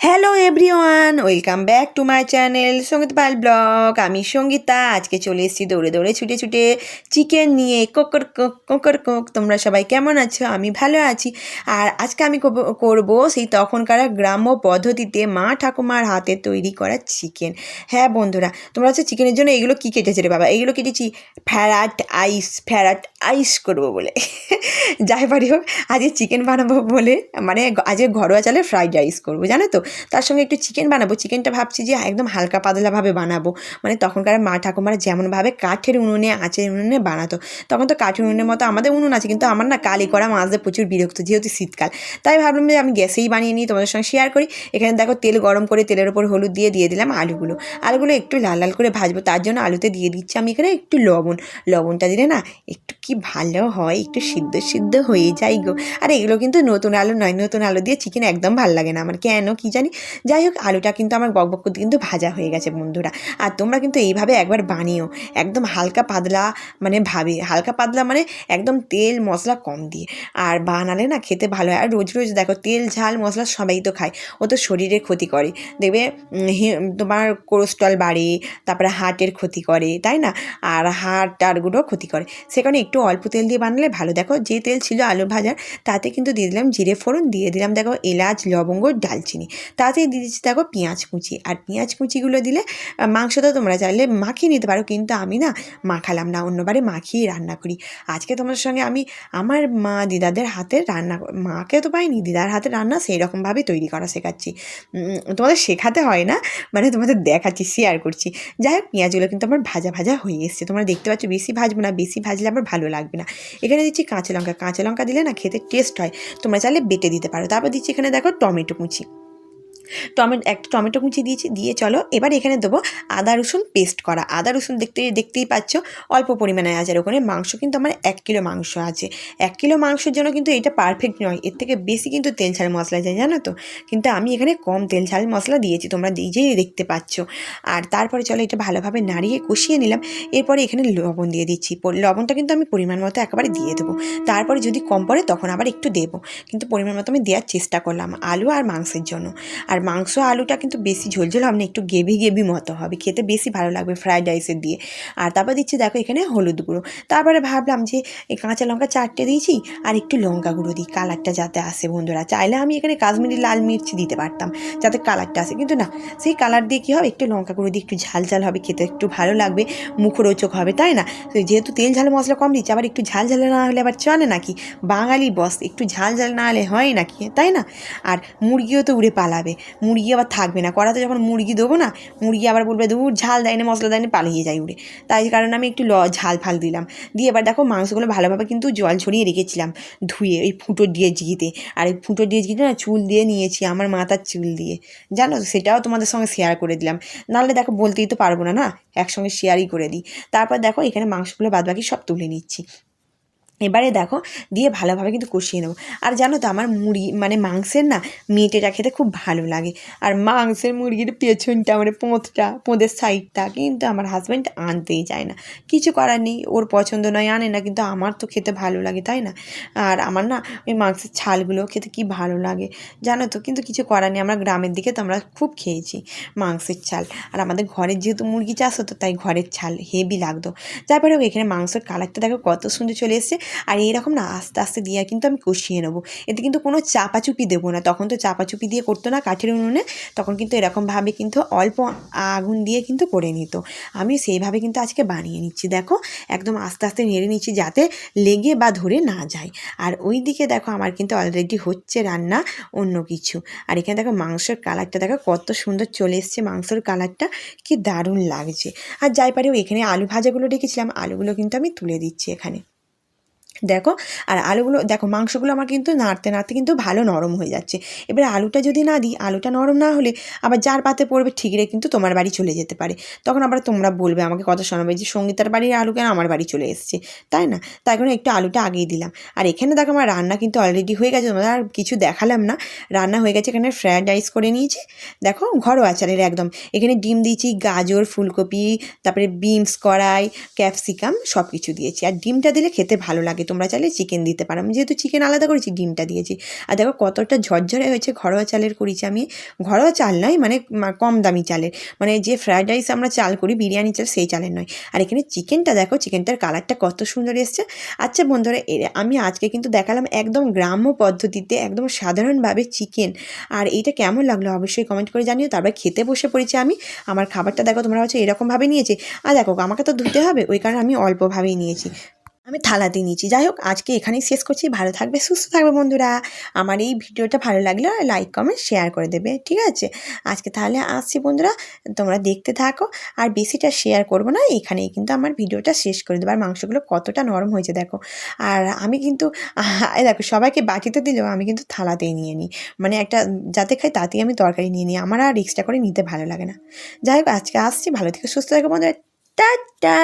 Hello everyone welcome back to my channel Sangeet Pal blog আমি সঙ্গীতা। আজকে চলে এসেছি দৌড়ে দৌড়ে, ছুটে ছুটে চিকেন নিয়ে কোকর কোক কোকর কোক তোমরা সবাই কেমন আছো? আমি ভালো আছি। আর আজকে আমি করব সেই তখনকার গ্রাম্য পদ্ধতিতে মা ঠাকুমার হাতে তৈরি করা চিকেন হ্যাঁ বন্ধুরা, তোমরা হচ্ছে চিকেনের জন্য এগুলো কী কেটেছে রে বাবা? এগুলো কেটেছি ফ্যারাট আইস ফ্যারাট আইস করব বলে। যাই পারি হোক, আজকে চিকেন বানাবো বলে মানে আজকে ঘরোয়া চালে ফ্রাইড রাইস করব, জানো তো? তার সঙ্গে একটু চিকেন বানাবো। চিকেনটা ভাবছি যে একদম হালকা পাতলাভাবে বানাবো। মানে তখনকার মা ঠাকুমারা যেমনভাবে কাঠের উনুনে, আঁচের উনুনে বানাতো, তখন তো কাঠের উনুনের মতো আমাদের উনুন আছে, কিন্তু আমার না কালি করা মাছদের প্রচুর বিরক্ত, যেহেতু শীতকাল। তাই ভাবলাম যে, আমি গ্যাসেই বানিয়ে নিই, তোমাদের সঙ্গে শেয়ার করি। এখানে দেখো তেল গরম করে তেলের ওপর হলুদ দিয়ে দিয়ে দিলাম আলুগুলো। আলুগুলো একটু লাল লাল করে ভাজবো, তার জন্য আলুতে দিয়ে দিচ্ছি আমি এখানে একটু লবণ। লবণটা দিলে না একটু কি ভালো হয়, একটু সিদ্ধ সিদ্ধ হয়ে যায় গো। আর এগুলো কিন্তু নতুন আলু নয়, নতুন আলু দিয়ে চিকেন একদম ভালো লাগে না। আমার কেন কি জানি। যাই হোক, আলুটা কিন্তু আমার বকবক করতে কিন্তু ভাজা হয়ে গেছে বন্ধুরা। আর তোমরা কিন্তু এইভাবে একবার বানিও। একদম হালকা পাতলা মানে ভাবে, হালকা পাতলা মানে একদম তেল মশলা কম দিয়ে। আর বানালে না খেতে ভালো হয়। আর রোজ রোজ দেখো, তেল, ঝাল, মশলা সবাই তো খায়। ও তো শরীরে ক্ষতি করে। দেখবে তোমার কোলেস্ট্রল বাড়ে, তারপরে হার্টের ক্ষতি করে, তাই না? আর হার্ট টারগুলো ক্ষতি করে। সে কারণে একটু অল্প তেল দিয়ে বানালে ভালো। দেখো, যে তেল ছিল আলু ভাজার, তাতে কিন্তু দিয়ে দিলাম জিরে ফোড়ন, দিয়ে দিলাম দেখো এলাচ, লবঙ্গ, ডালচিনি। তাতে দিয়ে দিচ্ছি, দেখো পেঁয়াজ কুচি। আর পেঁয়াজ কুচিগুলো দিলে মাংসটা তোমরা চাইলে মাখিয়ে নিতে পারো, কিন্তু আমি না মাখালাম না, অন্যবারে মাখিয়ে রান্না করি। আজকে তোমাদের সঙ্গে আমি আমার মা দিদাদের হাতে রান্না মাকে তো পাইনি, দিদার হাতে রান্না সেই রকমভাবেই তৈরি করা শেখাচ্ছি। তোমাদের শেখাতে হয় না মানে তোমাদের দেখাচ্ছি শেয়ার করছি। যাই হোক, পেঁয়াজগুলো কিন্তু আমার ভাজা ভাজা হয়ে এসছে। তোমরা দেখতে পাচ্ছ, বেশি ভাজবো না, বেশি ভাজলে আমার ভালো লাগবে না। এখানে দিচ্ছি কাঁচা লঙ্কা। কাঁচা লঙ্কা দিলে না খেতে টেস্ট হয়। তোমরা চাইলে বেটে দিতে পারো। তারপর দিচ্ছি এখানে দেখো টমেটো কুচি। টমেটো, একটা টমেটো কুচি দিয়েছি, দিয়ে চলো এবার এখানে দেবো আদা রসুন পেস্ট করা। আদা রসুন দেখতে, দেখতেই পাচ্ছ অল্প পরিমাণে আছে। আর ওখানে মাংস কিন্তু আমার এক কিলো মাংস আছে। এক কিলো মাংসের জন্য কিন্তু এটা পারফেক্ট নয়। এর থেকে বেশি কিন্তু তেল ঝাল মশলা যায় জানো তো? কিন্তু আমি এখানে কম তেল ঝাল মশলা দিয়েছি, তোমরা নিজেই দেখতে পাচ্ছ। আর তারপরে চলো এটা ভালোভাবে নাড়িয়ে কষিয়ে নিলাম। এরপরে এখানে লবণ দিয়ে দিচ্ছি। লবণটা কিন্তু আমি পরিমাণ মতো একেবারে দিয়ে দেবো। তারপরে যদি কম পড়ে তখন আবার একটু দেবো। কিন্তু পরিমাণ মতো আমি দেওয়ার চেষ্টা করলাম আলু আর মাংসের জন্য। আর মাংস আলুটা কিন্তু বেশি ঝোলঝোল হবে না, একটু গেভি গেভি মতো হবে, খেতে বেশি ভালো লাগবে ফ্রাইড রাইসের দিয়ে। আর তারপর দিচ্ছি দেখো এখানে হলুদ গুঁড়ো। তারপরে ভাবলাম যে এই কাঁচা লঙ্কা চারটে দিয়েছি আর একটু লঙ্কা গুঁড়ো দিই কালারটা যাতে আসে বন্ধুরা। চাইলে আমি এখানে কাশ্মীরি লাল মির্চি দিতে পারতাম, যাতে কালারটা আসে। কিন্তু না, সেই কালার দিয়ে কী হবে, একটু লঙ্কা গুঁড়ো দিয়ে একটু ঝাল ঝাল হবে, খেতে একটু ভালো লাগবে, মুখরোচক হবে, তাই না? যেহেতু তেল ঝাল মশলা কম দিচ্ছি, আবার একটু ঝাল ঝাল না হলে আবার চলে নাকি? বাঙালি বস একটু ঝাল ঝাল না হলে হয় নাকি? তাই না? আর মুরগিও তো উড়ে পালাবে। মুরগি আবার থাকবে না। কড়াতে যখন মুরগি দেবো না, মুরগি আবার বলবে, দূর, ঝাল দেয় না, মশলা দেয় না, পালিয়ে যায় উড়ে। তাই কারণে আমি একটু ল, ঝাল ফাল দিলাম। দিয়ে এবার দেখো মাংসগুলো ভালোভাবে কিন্তু জল ছড়িয়ে রেখেছিলাম ধুয়ে ওই ফুটো দিয়ে জিগিতে আর এই ফুটো দিয়ে জিগিতে না চুল দিয়ে নিয়েছি, আমার মাথার চুল দিয়ে। জানো সেটাও তোমাদের সঙ্গে শেয়ার করে দিলাম। নাহলে দেখো বলতেই তো পারব না না, একসঙ্গে শেয়ারই করে দিই। তারপর দেখো এখানে মাংসগুলো বাদবাকি সব তুলে নিচ্ছি। এবারে দেখো, দিয়ে ভালোভাবে কিন্তু কষিয়ে নেব। আর জানো তো, আমার মুরগি মানে মাংসের না মেটেটা খেতে খুব ভালো লাগে। আর মাংসের মুরগির পেছনটা মানে পোঁতটা পোঁদের সাইডটা কিন্তু আমার হাজব্যান্ড আনতেই চায় না। কিছু করার নেই, ওর পছন্দ নয়, আনে না, কিন্তু আমার তো খেতে ভালো লাগে, তাই না? আর আমার না, ওই মাংসের ছালগুলো খেতে কি ভালো লাগে, জানো তো? কিন্তু কিছু করার নেই, আমরা গ্রামের দিকে তো আমরা খুব খেয়েছি মাংসের ছাল। আর আমাদের ঘরের যেহেতু মুরগি চাষ হতো, তাই ঘরের ছাল হেভি লাগতো। তারপরে এখানে মাংসের কালারটা দেখো, কত সুন্দর চলে এসছে। আর এরকম না, আস্তে আস্তে দিয়ে কিন্তু আমি কষিয়ে নেব। এতে কিন্তু কোনো চাপাচুপি দেবো না। তখন তো চাপাচুপি দিয়ে করতো না কাঠের উনুনে, তখন কিন্তু এরকমভাবে কিন্তু অল্প আগুন দিয়ে কিন্তু করে নিত। আমি সেইভাবে কিন্তু আজকে বানিয়ে নিচ্ছি। দেখো, একদম আস্তে আস্তে নেড়ে নিচ্ছি যাতে লেগে বা ধরে না যায়। আর ওই দিকে দেখো, আমার কিন্তু অলরেডি হচ্ছে রান্না অন্য কিছু। আর এখানে দেখো, মাংসের কালারটা দেখো, কত সুন্দর চলে এসছে মাংসের কালারটা কি দারুণ লাগছে। আর যাই পারেও এখানে আলু ভাজাগুলো রেখেছিলাম। আলুগুলো কিন্তু আমি তুলে দিচ্ছি এখানে। দেখো, আর আলুগুলো, দেখো, মাংসগুলো আমার কিন্তু নাড়তে নাড়তে কিন্তু ভালো নরম হয়ে যাচ্ছে। এবারে আলুটা যদি না দিই, আলুটা নরম না হলে আবার যার পাতে পড়বে ঠিকরে কিন্তু তোমার বাড়ি চলে যেতে পারে। তখন আবার তোমরা বলবে, আমাকে কথা শোনাবে যে সঙ্গীতার বাড়ির আলু কেন আমার বাড়ি চলে এসছে? তাই না? তাই কারণে একটু আলুটা আগেই দিলাম। আর এখানে দেখো, আমার রান্না কিন্তু অলরেডি হয়ে গেছে, তোমাদের আর কিছু দেখালাম না। রান্না হয়ে গেছে, এখানে ফ্রায়েড রাইস করে নিয়েছি। দেখো, ঘরোয়া চালের একদম। এখানে ডিম দিয়েছি, গাজর, ফুলকপি, তারপরে বিনস কড়াই ক্যাপসিকাম সব কিছু দিয়েছি। আর ডিমটা দিলে খেতে ভালো লাগে। তোমরা চাইলে চিকেন দিতে পারো। আমি যেহেতু চিকেন আলাদা করেছি, ডিমটা দিয়েছি। আর দেখো কতটা ঝরঝরে হয়েছে ঘরোয়া চালের করেছি আমি। ঘরোয়া চাল নয় মানে কম দামি চালের। মানে যে ফ্রায়েড রাইস আমরা চাল করি, বিরিয়ানি চাল, সেই চালের নয়। আর এখানে চিকেনটা দেখো চিকেনটার কালারটা কত সুন্দর এসছে। আচ্ছা বন্ধুরা আমি আজকে কিন্তু দেখালাম একদম গ্রাম্য পদ্ধতিতে একদম সাধারণভাবে চিকেন আর এইটা কেমন লাগল অবশ্যই কমেন্ট করে জানিও। তারপর খেতে বসে পড়েছি আমি। আমার খাবারটা দেখো তোমরা হচ্ছে এরকমভাবে নিয়েছি। আর দেখো, আমাকে তো ধুতে হবে, ওই কারণে আমি অল্পভাবেই নিয়েছি। আমি থালাতে নিয়েছি যাই হোক, আজকে এখানেই শেষ করছি। ভালো থাকবে, সুস্থ থাকবে বন্ধুরা। আমার এই ভিডিওটা ভালো লাগলে লাইক, কমেন্ট, শেয়ার করে দেবে, ঠিক আছে? আজকে তাহলে আসছি বন্ধুরা, তোমরা দেখতে থাকো। আর বেশিটা শেয়ার করব না, এখানেই কিন্তু আমার ভিডিওটা শেষ করে দেবো। আর মাংসগুলো কতটা নরম হয়েছে দেখো। আর আমি কিন্তু দেখো, সবাইকে বাকিতে দিলেও আমি কিন্তু থালাতেই নিয়ে নিই। মানে একটা যাতে খাই তাতেই আমি তরকারি নিয়ে নিই। আমার আর এক্সট্রা করে নিতে ভালো লাগে না। যাই হোক, আজকে আসছি। ভালো থেকে, সুস্থ থাকো বন্ধুরা। টাটা!